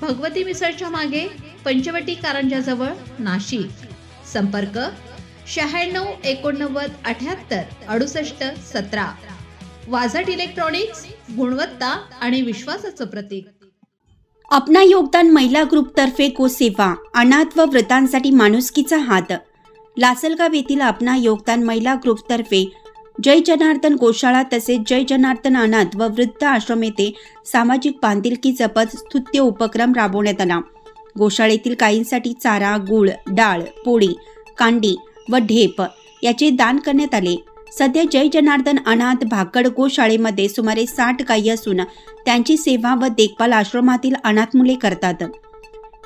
भगवती मिसळच्या मागे पंचवटी कारंजाजवळ नाशिक. संपर्क शहाण्णव एकोणनव्वद अठ्याहत्तर अडुसष्ट सतरा. वाझट इलेक्ट्रॉनिक्स गुणवत्ता आणि विश्वासाचं प्रतीक. अपना योगदान महिला ग्रुपतर्फे गोसेवा अनाथ व वृद्धांसाठी माणुसकीचा हात. लासलगाव येथील अपना योगदान महिला ग्रुपतर्फे जय जनार्दन गोशाळा तसेच जय जनार्दन अनाथ व वृद्ध आश्रम येथे सामाजिक बांधिलकी जपत स्तुत्य उपक्रम राबवण्यात आला. गोशाळेतील गायींसाठी चारा गुळ डाळ पोळी कांडी व ढेप याचे दान करण्यात आले. सध्या जय जनार्दन अनाथ भाकड गोशाळेमध्ये सुमारे साठ गायी असून त्यांची सेवा व देखभाल आश्रमातील अनाथ मुले करतात.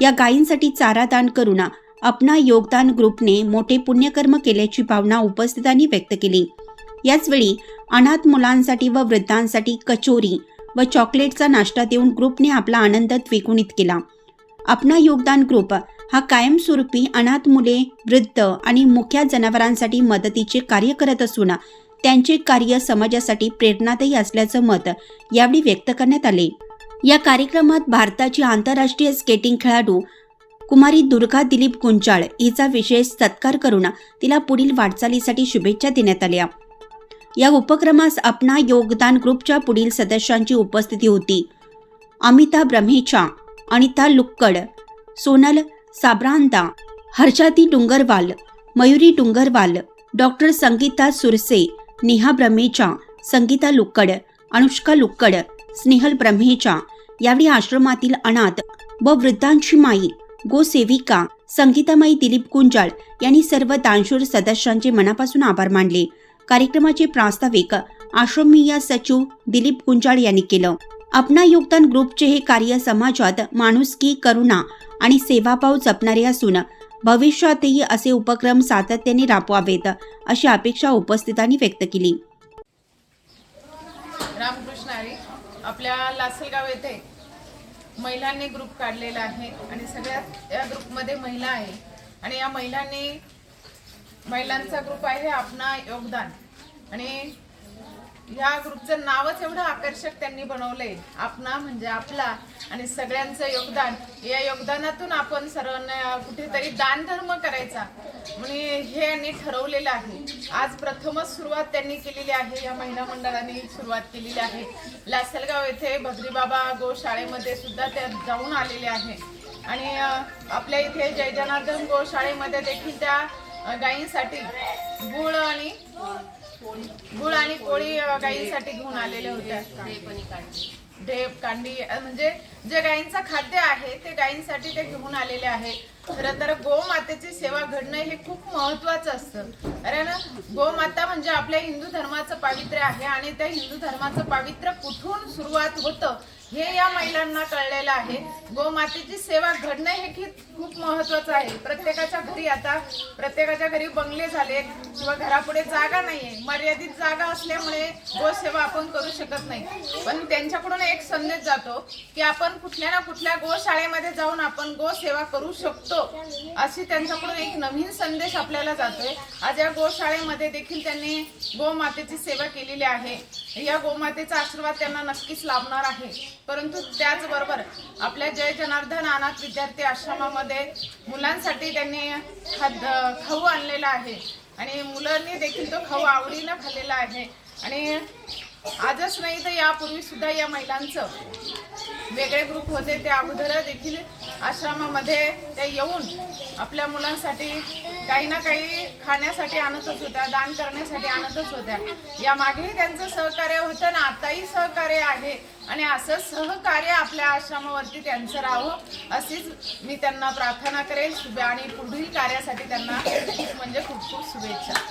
या गायींसाठी चारा दान करून अपना योगदान ग्रुपने मोठे पुण्यकर्म केल्याची भावना उपस्थितांनी व्यक्त केली. याचवेळी अनाथ मुलांसाठी व वृद्धांसाठी कचोरी व चॉकलेटचा नाश्ता देऊन ग्रुपने आपला आनंद द्विगुणित केला. अपना योगदान ग्रुप हा कायमस्वरूपी अनाथ मुले वृद्ध आणि मुख्या जनावरांसाठी मदतीचे कार्य करत असून त्यांचे कार्य समाजासाठी प्रेरणादायी असल्याचं मत यावेळी व्यक्त करण्यात आले. या कार्यक्रमात भारताची आंतरराष्ट्रीय स्केटिंग खेळाडू कुमारी दुर्गा दिलीप गुंचाळ हिचा विशेष सत्कार करून तिला पुढील वाटचालीसाठी शुभेच्छा देण्यात आल्या. या उपक्रमास अपना योगदान ग्रुपच्या पुढील सदस्यांची उपस्थिती होती. अमिता ब्रह्मेचा अनिता लुक्कड सोनल साब्रांता हर्षाती डुंगरवाल मयुरी डुंगरवाल डॉक्टर संगीता सुरसे नेहा ब्रह्मेचा संगीता लुक्कड अनुष्का लुक्कड स्नेहल ब्रह्मेचा यावेळी आश्रमातील अनाथ व वृद्धांची माई गोसेविका संगीतामाई दिलीप गुंजाळ यांनी सर्व दानशूर सदस्यांचे मनापासून आभार मानले. कार्यक्रमाचे प्रास्ताविक आश्रमीय सचिव दिलीप गुंजाळ यांनी केलं. अपना योगदान ग्रुपचे हे कार्य समाजात माणुसकी करुणा आणि सेवाभाव जपणारे असून भविष्यातही असे उपक्रम सातत्याने राबवावेत अशी अपेक्षा उपस्थितांनी व्यक्त केली. रामकृष्ण हरी आपल्या लासलगाव येथे महिलांनी ग्रुप काढलेला आहे आणि सगळ्यात या ग्रुपमध्ये महिला आहे आणि या महिलांनी महिलांचा ग्रुप आहे आपणा योगदान. आणि ह्या ग्रुपचं नावच एवढं आकर्षक त्यांनी बनवलंय. आपणा म्हणजे आपला आणि सगळ्यांचं योगदान. या योगदानातून आपण सर्वांना कुठेतरी दानधर्म करायचा. म्हणजे हे यांनी ठरवलेलं आहे. आज प्रथमच सुरुवात त्यांनी केलेली आहे. या महिला मंडळाने सुरुवात केलेली आहे. लासलगाव येथे भद्रीबाबा गोशाळेमध्ये सुद्धा त्या जाऊन आलेले आहे. आणि आपल्या इथे जय जनार्दन देखील त्या गायींसाठी गुळ आणि गुळ आणि पोळी गायींसाठी घेऊन आलेले होते. ढेप कांडी म्हणजे जे गायींचं खाद्य आहे ते गायींसाठी ते घेऊन आलेले आहे खरं तर गोमातेची सेवा घडणं हे खूप महत्वाचं असतं. कारण गोमाता म्हणजे आपल्या हिंदू धर्माचं पावित्र्य आहे आणि त्या हिंदू धर्माचं पावित्र्य कुठून सुरुवात होतं हे या महिलांना कळलेलं आहे. गोमातेची सेवा घडणं हे की खूप महत्वाचं आहे. प्रत्येकाच्या घरी आता प्रत्येकाच्या घरी बंगले झाले किंवा घरापुढे जागा नाहीये. मर्यादित जागा असल्यामुळे गोसेवा आपण करू शकत नाही. पण त्यांच्याकडून एक संदेश जातो की आपण कुठल्या ना कुठल्या गोशाळेमध्ये जाऊन आपण गोसेवा करू शकतो. अशी त्यांच्याकडून एक नवीन संदेश आपल्याला जातोय. आज या गोशाळेमध्ये देखील त्यांनी गोमातेची सेवा केलेली आहे. या गोमातेचा आशीर्वाद त्यांना नक्कीच लाभणार आहे. परंतु त्याचबरोबर आपल्या जय जनार्दन अनाथ विद्यार्थी आश्रमामध्ये मुलांसाठी त्यांनी खाद्य खाऊ आणलेला आहे. आणि मुलांनी देखील तो खाऊ आवडीनं खाल्लेला आहे. आणि आजच नाही तर यापूर्वी सुद्धा या महिलांचं वेगळे ग्रुप होते. ते अगोदर देखील आश्रमामध्ये ते येऊन आपल्या मुलांसाठी काही ना काही खाण्यासाठी आणतच होत्या दान करण्यासाठी आणतच होत्या. या मागेही त्यांचं सहकार्य होतं ना आताही सहकार्य आहे. आणि असं सहकार्य आपल्या आश्रमावरती त्यांचं राहावं अशीच मी त्यांना प्रार्थना करेल शुभे आणि पुढील कार्यासाठी त्यांना खूप म्हणजे खूप खूप शुभेच्छा.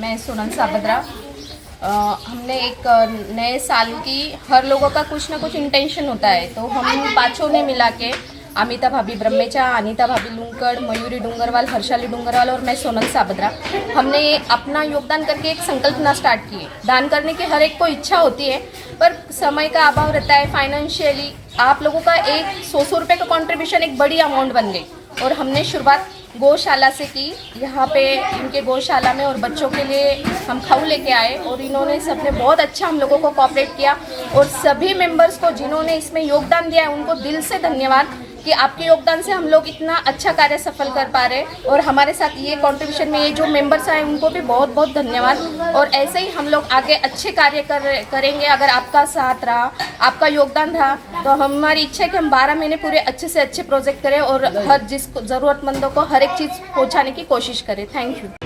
मैं सोनल साबद्रा अ, हमने एक नए साल की हर लोगों का कुछ ना कुछ इंटेंशन होता है। तो हम पाँचों ने मिला के अमिता भाभी ब्रह्मेचा अनिता भाभी लुंकड़ मयूरी डूंगरवाल हर्षाली डूंगरवाल और मैं सोनल साबद्रा हमने अपना योगदान करके एक संकल्पना स्टार्ट की है। दान करने की हर एक को इच्छा होती है पर समय का अभाव रहता है फाइनेंशियली आप लोगों का एक सौ सौ रुपये का कॉन्ट्रीब्यूशन एक बड़ी अमाउंट बन गई। और हमने शुरुआत गौशाला से की। यहाँ पे इनके गौशाला में और बच्चों के लिए हम खाऊ लेके आए और इन्होंने सबने बहुत अच्छा हम लोगों को कॉपरेट किया और सभी मेंबर्स को जिन्होंने इसमें योगदान दिया है, उनको दिल से धन्यवाद। कि आपके योगदान से हम लोग इतना अच्छा कार्य सफल कर पा रहे हैं। और हमारे साथ ये कॉन्ट्रीब्यूशन में ये जो मेंबर्स आए, उनको भी बहुत बहुत धन्यवाद। और ऐसे ही हम लोग आगे अच्छे कार्य कर, करेंगे। अगर आपका साथ रहा, आपका योगदान रहा तो हमारी इच्छा है कि हम 12 महीने पूरे अच्छे से अच्छे प्रोजेक्ट करें और हर जिस ज़रूरतमंदों को हर एक चीज़ पहुँचाने की कोशिश करें। Thank you